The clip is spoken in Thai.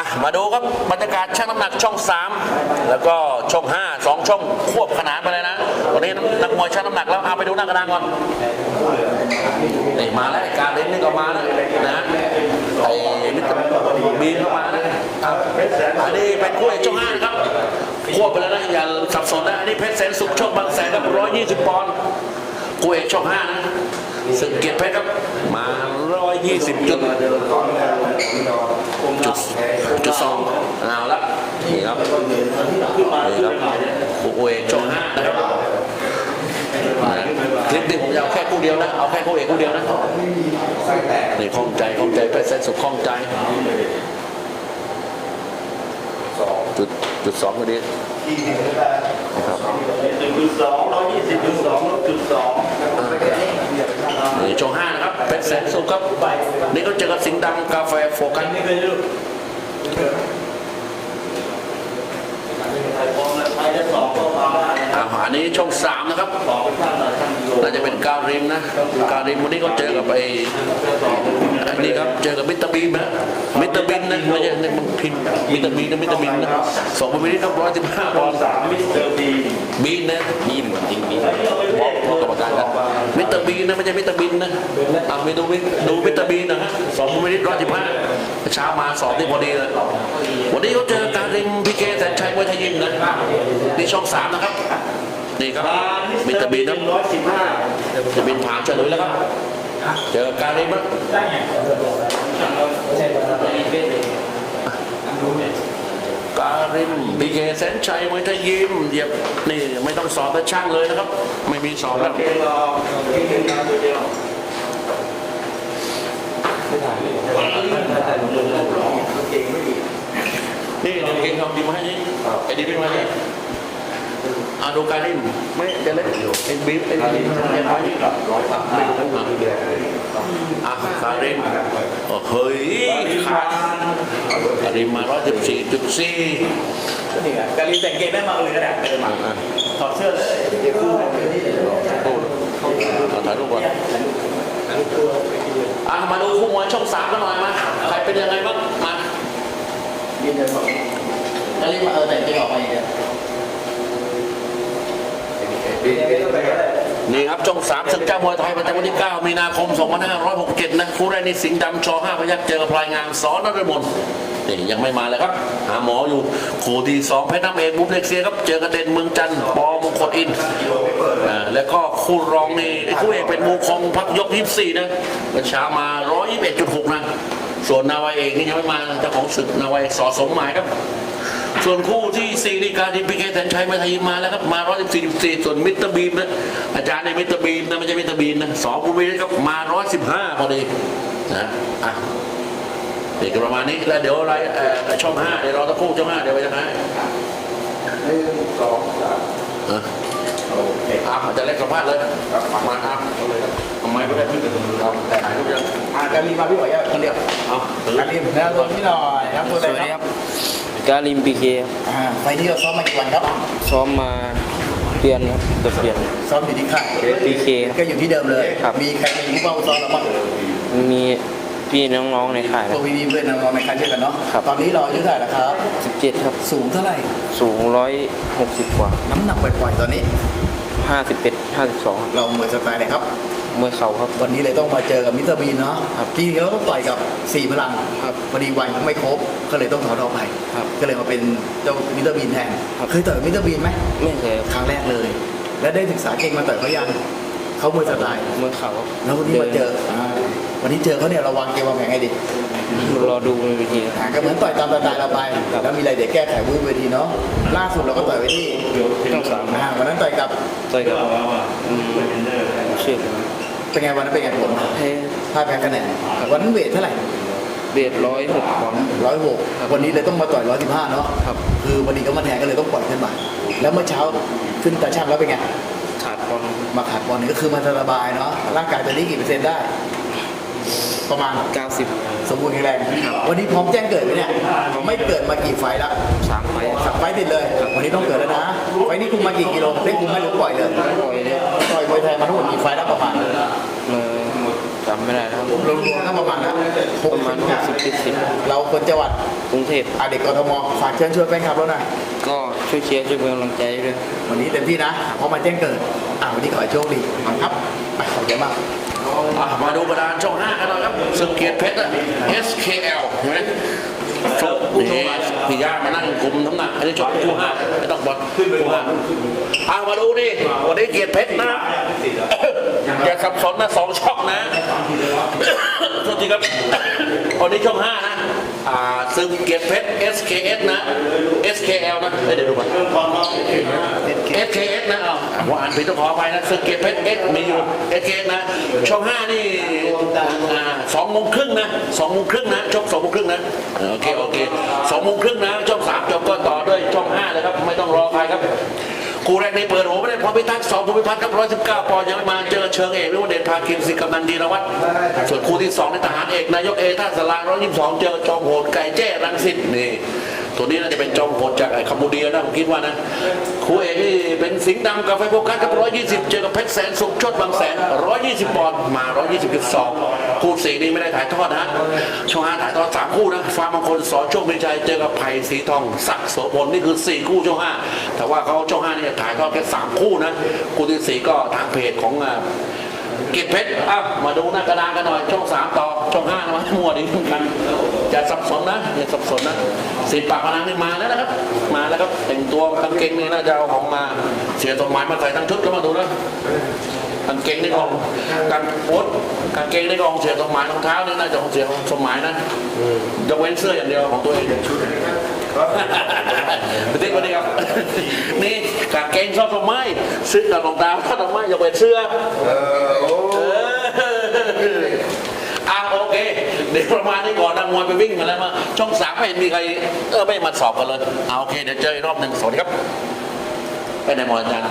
อะมาดูครับบรรยากาศช่างน้ำหนักช่อง 3 แล้วก็ช่อง 5 2 ช่องควบขนานไปเลยนะวันนี้นักมวยช่างน้ำหนักแล้วเอาไปดูหน้ากระดานก่อนนี่มาแล้วการเล่นนี่ก็มานะนะไอ้มิตรบีนก็มานะอะอันนี้เป็นคู่เอกช่อง5นะครับควบไปแล้วนะอย่าสับสนนะอันนี้เพชรแสนสุขช่องบางแสนครับ120ปอนด์คู่เอกช่อง5นะสึกเกียรติเพชรครับมา120จุดจุด จุดสองเอาละนี่ครับนี่ครับคู่เอกช่องห้านะครับคลิปนี้ผมจะเอาแค่คู่เดียวนะ เอาแค่คู่เอกคู่เดียวนะนี่คล่องใจคล่องใจเพชรเส้นสุดคล่องใจจุดจุดสองพอดีนะครับจุดสองร้อยยี่สิบจุดสองลบจุดสองนี่ช่องห้านะครับเพชรแสนสุขครับ นี่ก็เจอกับสิงห์ดำกาแฟโฟกัส นี่เคยดูใครพร้อมแล้วใครจะสองก็มาได้นะ อ่าอันนี้ ช่องสามนะครับสองเป็นข้างหน้าข้างกิโลน่าจะเป็นการิมนะการิมวันนี้ก็เจอกับไอ้อันนี้ครับเจอกับมิสเตอร์บีมนะมิสเตอร์บินนะไม่ใช่มันพิมพ์มิสเตอร์บีนนะมิสเตอร์บินนะสองพันมิลลิครับร้อยสิบห้าปอนด์สามมิสเตอร์บีบีนนะบีนเหมือนจริงบีนบอกบอกกรรมการกันมิสเตอร์บีนนะไม่ใช่มิสเตอร์บินนะอ่าไปดูดูมิสเตอร์บีนนะฮะสองพันมิลลิร้อยสิบห้าเช้ามาสอบที่พอดีเลยวันนี้เขาเจอการิมพีเคแสนชัยมวยไทยยิมนะนี่ช่องสามนะครับ นี่ครับมิตรบีนนะร้อยสิบห้าจะบินผ่านเฉลยแล้วครับ เจอการิมะการิมบีเคแสนชัยมวยไทยยิมเหยียบนี่ไม่ต้องสอบแต่ช่างเลยนะครับ ไม่มีสอบแล้วเกมรอเกมรอตัวเดียวนี่เดี๋ยวเก่งทำดีมาให้นี่ไอ้ดีเป็นมาให้ อ่าดูการิมไม่เดี๋ยวเล่นไอ้บีบไอ้บีบเก็บไว้นี่ร้อยสามไม่รู้อะอะการิมโอ้เฮ้ยขาดการิมมาร้อยสิบสี่จุดสี่นี่ไงการีแต่งเกมได้มาเลยก็ได้เดินมาถอดเสื้อเลยเดี๋ยวคู่เอาถ่ายรูปก่อนอะมาดูคู่มวยช่องสามกันหน่อยมาใครเป็นยังไงบ้างมาก็รีบมาเออแต่งจริงออกมาอย่างเงี้ย นี่ครับช่องสามศึกเจ้ามวยไทยประจำวันที่ 9 มีนาคม 2567 นะ คู่แรกนี่สิงห์ดำชอ5พยักเจอพลายงามสอนนรมนนี่ยังไม่มาเลยครับ หาหมออยู่คู่ที่สองเพชรน้ำเอกบุฟเล็กเซียครับ เจอกระเด็นเมืองจันทร์ปอมงคลอินอ่าแล้วก็คู่รองนี่คู่เอกเป็นมูคงพักยก 24 นะเมื่อเช้ามา 121.6 นะ ส่วนนาวาเอกนี่ยังไม่มาเจ้าของศึกนาวาเอกสอสมหมายครับ ส่วนคู่ที่สี่นี่การดิพิเกแสนชัยมาไทยมาแล้วครับมา114ส่วนมิสเตอร์บีมนะอาจารย์ในมิสเตอร์บีมนะไม่ใช่มิสเตอร์บีมนะสองบุญวิทย์ครับมา115พอดีนะอะเด็กประมาณนี้แล้วเดี๋ยวอะไรเอ่อช่องห้าเดี๋ยวรอตะครู่ช่องห้าเดี๋ยวไปยังไงหนึ่งสองสามเอออะอาจจะเล็กสัมภาษณ์เลยมาอะทำไมไม่ได้ไม่ได้ครับแต่ถ่ายรูปยังอ่าการรีบมาพี่หอยคนเดียวเอาถือการรีบนะตัวพี่หน่อยครับตัวสไหนวัสดีคครัรับบ กาลิมพีเคอ่าไฟนี้เราซ้อมมากี่วันครับ ซ้อมมาเดือนครับเกือบเดือน ซ้อมอยู่ที่ค่ายพีเคก็อยู่ที่เดิมเลย ครับ มีใครเป็นผู้เฝ้าซ้อมเราบ้างมีพี่น้องๆในค่ายพวกพี่ๆเพื่อนน้องๆในค่ายเช่นกันเนาะ ครับ ตอนนี้เราอายุเท่าไหร่แล้วครับ 17ครับ สูงเท่าไหร่ สูง 160 กว่า น้ำหนักปล่อยๆตอนนี้ 51 52 เราเหมือนสไตล์ไหนครับ มวยเข่าครับ วันนี้เลยต้องมาเจอกับมิสเตอร์บีนเนาะครับจริงๆเราต้องต่อยกับสี่พลังครับพอดีวันยังไม่ครบก็เลยต้องถอดออกไปครับ ก็เลยมาเป็นเจ้ามิสเตอร์บีนแทนครับ เคยต่อยกับมิสเตอร์บีนไหมไม่เคยครับครั้งแรกเลย และได้ศึกษาเก่งมาต่อยเขายังเขามวยสไตล์มวยเข่าครับแล้ววันนี้มาเจออ่าวันนี้เจอเขาเนี่ยเราวางเกมวางแผนไงดีรอดูบนเวทีครับ อ่าก็เหมือนต่อยตามสไตล์เราไปแล้วมีอะไรเดี๋ยวแก้ไขบนเวทีเนาะล่าสุดเราก็ต่อยไว้ที่ช่องสามอ่าวันนั้นต่อยกับ ต่อยกับอืมชื่ออะไรนะ เป็นไงวันนั้นเป็นไงผลแพ้พ่ายแพ้คะแนนวันนั้นเวทเท่าไหร่เบสร้อยหกปอนด์ร้อยหกวันนี้เลยต้องมาต่อยร้อยสิบห้าเนาะครับคือวันนี้ก็มาแทนก็เลยต้องปล่อยขึ้นมา แล้วเมื่อเช้าขึ้นตาช่างแล้วเป็นไงขาดปอนด์มาขาดบอลนี่ก็คือมันสบายเนาะร่างกายตอนนี้กี่เปอร์เซ็นต์ได้ ประมาณ 90 สมบูรณ์แข็งแรง วันนี้พร้อมแจ้งเกิดไหมเนี่ยไม่เกิดมากี่ไฟล์แล้ว3ไฟล์สักไฟล์ติดเลย วันนี้ต้องเกิดแล้วนะไฟล์นี้คุมมากี่กิโลได้คุมไม่หรือปล่อยเลยปล่อยเลยต่อยมวยไทยมาทั้งหมดกี่ไฟล์แล้วประมาณเมื่อจำไม่ได้แล้วครับรวมๆก็ประมาณนะหปกระมาณสิบ60 70เราคนจังหวัดกรุงเทพอะเด็กกทมฝากเชิญชวนแฟนคลับเราหน่อยก็ช่วยเชียร์ช่วยเป็นกำลังใจด้วยวันนี้เต็มที่นะเพราะมาแจ้งเกิดอะวันนี้ขอให้โชคดีขอบคุณครับไปขอบใจมากอะมาดูกระดานช่องห้ากันหน่อยครับสึกเกียรติเพชรอะ SKL เห็นไหมชกนี่พี่ย่ามานั่งกลุ่มน้ำหนักอันนี้ชกคู่ห้าไม่ต้องบอลคู่ห้าเอามาดูนี่วันนี้เกียรติเพชรนะอย่าสับสนนะสองช่องนะ โทษทีครับวันนี้ช่องห้านะอ่าซึ่งเกียรติเพชร SKS นะ SKL นะเอ้ยเดี๋ยวดูก่อน SKS นะเอาว่าอ่านผิดต้องขออภัยนะซึ่งเกียรติเพชร X มีอยู่ SKS นะ ช่องห้านี่อ่าสองโมงครึ่งนะสองโมงครึ่งนะช่องสองโมงครึ่งนะเออโอเคโอเคสองโมงครึ่งนะช่องสาม คู่แรกในเปิดโหไม่ได้พอพิทักษ์สองภูมิพัฒน์ครับร้อยสิบเก้าปอนด์ยังไม่มาเจอเชิงเอกหรือว่าเดชพาคินสิกำนันดีรวัตรส่วนคู่ที่สองในทหารเอกนายกเอท่าสลาร้อยยี่สิบสองเจอจอมโหดไก่แจ้รังสิตนี่ตัวนี้น่าจะเป็นจอมโหดจากไอ้คัมบูเดียนะผมคิดว่านะคู่เอกนี่เป็นสิงห์ดำกับไฟโฟกัสครับร้อยยี่สิบเจอกับเพชรแสนสุขชดบางแสนร้อยยี่สิบปอนด์มาร้อยยี่สิบจุดสอง คู่สี่นี่ไม่ได้ถ่ายทอดนะฮะช่วงห้าถ่ายทอดสามคู่นะฟ้าบางคนสอนโชคมีชัยเจอกับไผ่สีทองศักโสพลนี่คือสี่คู่ช่วงห้าแต่ว่าเขาช่วงห้านี่ถ่ายทอดแค่สามคู่นะคู่ที่สี่ก็ทางเพจของเก็บเพชรอะมาดูหน้ากระดานกันหน่อยช่องสามต่อช่องห้ามามั่วดีทุกกันอย่าสับสนนะอย่าสับสนนะสิบปากพนังนี่มาแล้วนะครับ มาแล้วครับแต่งตัวกางเกงนี่น่าจะเอาของมา เสียสมหมายมาใส่ทั้งชุดก็มาดูนะ กางเกงในกองกางโอ๊ตกางเกงในกองเสียสมหมายรองเท้านี่น่าจะของเสียสมหมายนะยกเว้นเสื้ออย่างเดียวของตัวเองชุดพี่ติ๊กวันนี้ครับนี่กางเกงชอบดอกไมซื้อกับรองเท้าชอบดอกไม้ยกเว้นเสื้ออะโอเคเดี๋ยวประมาณนี้ก่อนนักมวยไปวิ่งมาแล้วมาช่องสามไม่เห็นมีใครเออไม่มาสอบกันเลยเอาโอเคเดี๋ยวเจออีกรอบหนึ่งสวัสดีครับไปไหนมออาจารย์